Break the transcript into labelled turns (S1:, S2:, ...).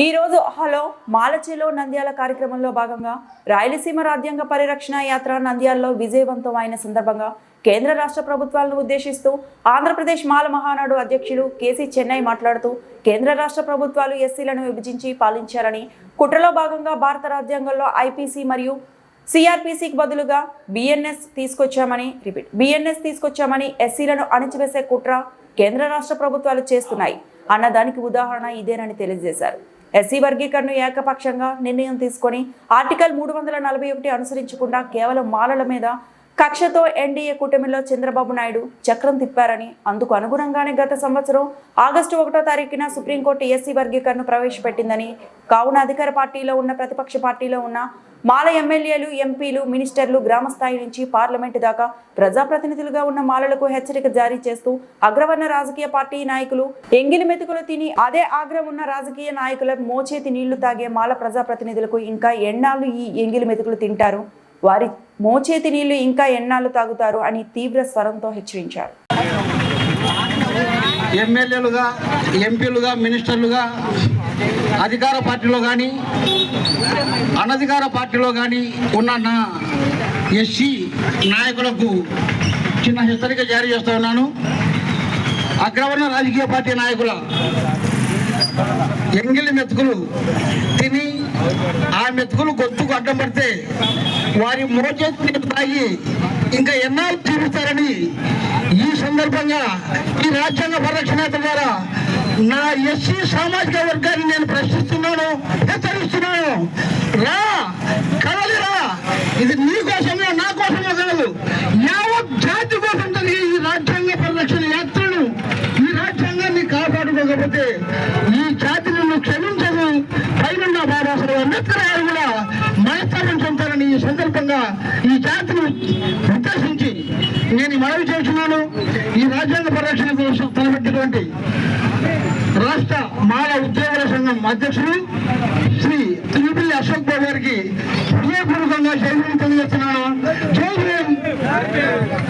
S1: ఈ రోజు హలో మాలచేలో నంద్యాల కార్యక్రమంలో భాగంగా రాయలసీమ రాజ్యాంగ పరిరక్షణ యాత్ర నంద్యాలలో విజయవంతం అయిన సందర్భంగా కేంద్ర రాష్ట్ర ప్రభుత్వాలను ఉద్దేశిస్తూ ఆంధ్రప్రదేశ్ మాల మహానాడు అధ్యక్షులు కేసీ చెన్నై మాట్లాడుతూ కేంద్ర రాష్ట్ర ప్రభుత్వాలు ఎస్సీలను విభజించి పాలించారని కుట్రలో భాగంగా భారత రాజ్యాంగంలో ఐపీసీ మరియు సిఆర్పిసికి బదులుగా బిఎన్ఎస్ తీసుకొచ్చామని రిపీట్ బిఎన్ఎస్ తీసుకొచ్చామని ఎస్సీలను అణిచివేసే కుట్ర కేంద్ర రాష్ట్ర ప్రభుత్వాలు చేస్తున్నాయి అన్న దానికి ఉదాహరణ ఇదేనని తెలియజేశారు. ఎస్సీ వర్గీకరణను ఏకపక్షంగా నిర్ణయం తీసుకొని ఆర్టికల్ మూడు వందల నలభై ఒకటి అనుసరించకుండా కేవలం మాలల మీద కక్షతో ఎన్డీఏ కూటమిలో చంద్రబాబు నాయుడు చక్రం తిప్పారని అందుకు అనుగుణంగానే గత సంవత్సరం ఆగస్టు ఒకటో తారీఖున సుప్రీంకోర్టు ఎస్సీ వర్గీకరణను ప్రవేశపెట్టిందని కావున అధికార పార్టీలో ఉన్న ప్రతిపక్ష పార్టీలో ఉన్న మాల ఎమ్మెల్యేలు ఎంపీలు మినిస్టర్లు గ్రామ స్థాయి నుంచి పార్లమెంటు దాకా ప్రజాప్రతినిధులుగా ఉన్న మాలలకు హెచ్చరిక జారీ చేస్తూ అగ్రవర్ణ రాజకీయ పార్టీ నాయకులు ఎంగిలి మెతుకులు తిని అదే ఆగ్రహం ఉన్న రాజకీయ నాయకుల మోచేతి నీళ్ళు తాగే మాల ప్రజాప్రతినిధులకు ఇంకా ఎన్నాళ్ళు ఈ ఎంగిలి మెతుకులు తింటారు? వారి మోచేతి నీళ్ళు ఇంకా ఎన్నాళ్ళు తాగుతారు అని తీవ్ర స్వరంతో హెచ్చరించారు.
S2: ఎమ్మెల్యేలుగా ఎంపీలుగా మినిస్టర్లుగా అధికార పార్టీలో కానీ అనధికార పార్టీలో కానీ ఉన్న నా ఎస్సీ నాయకులకు చిన్న హెచ్చరిక జారీ చేస్తూ ఉన్నాను. అగ్రవర్ణ రాజకీయ పార్టీ నాయకుల ఎంగిలి మెతుకులు తిని ఆ మెతుకులు గొంతుకు అడ్డం పడితే వారి మోచేతి నీరు తాగి ఇంకా ఎన్నాళ్ళు తీరుస్తారని ఈ సందర్భంగా ఈ రాజ్యాంగ పరిరక్షణ ద్వారా నా ఎస్సీ సామాజిక వర్గాన్ని నేను ప్రశ్నిస్తున్నాను హెచ్చరిస్తున్నాను. రా కదలిరా ఇది నీ కోసమే నా కోసమే కాదు. యావత్ జాతి కోసం జరిగే ఈ రాజ్యాంగ పరిరక్షణ యాత్రను ఈ రాజ్యాంగాన్ని కాపాడుకోకపోతే ఈ జాతి మరి అంబేద్కర్ గారు కూడా మైత్రం చెందాలని ఈ సందర్భంగా ఈ జాతిని ఉద్దేశించి నేను మనవి చేస్తున్నాను. ఈ రాజ్యాంగ పరిరక్షణ కోసం తలపెట్టినటువంటి రాష్ట్ర మాల ఉద్యోగుల సంఘం అధ్యక్షుడు శ్రీ తిరుపతి అశోక్ బాబు గారికి హృదయపూర్వకంగా జైలు తెలియజేస్తున్నాను. జై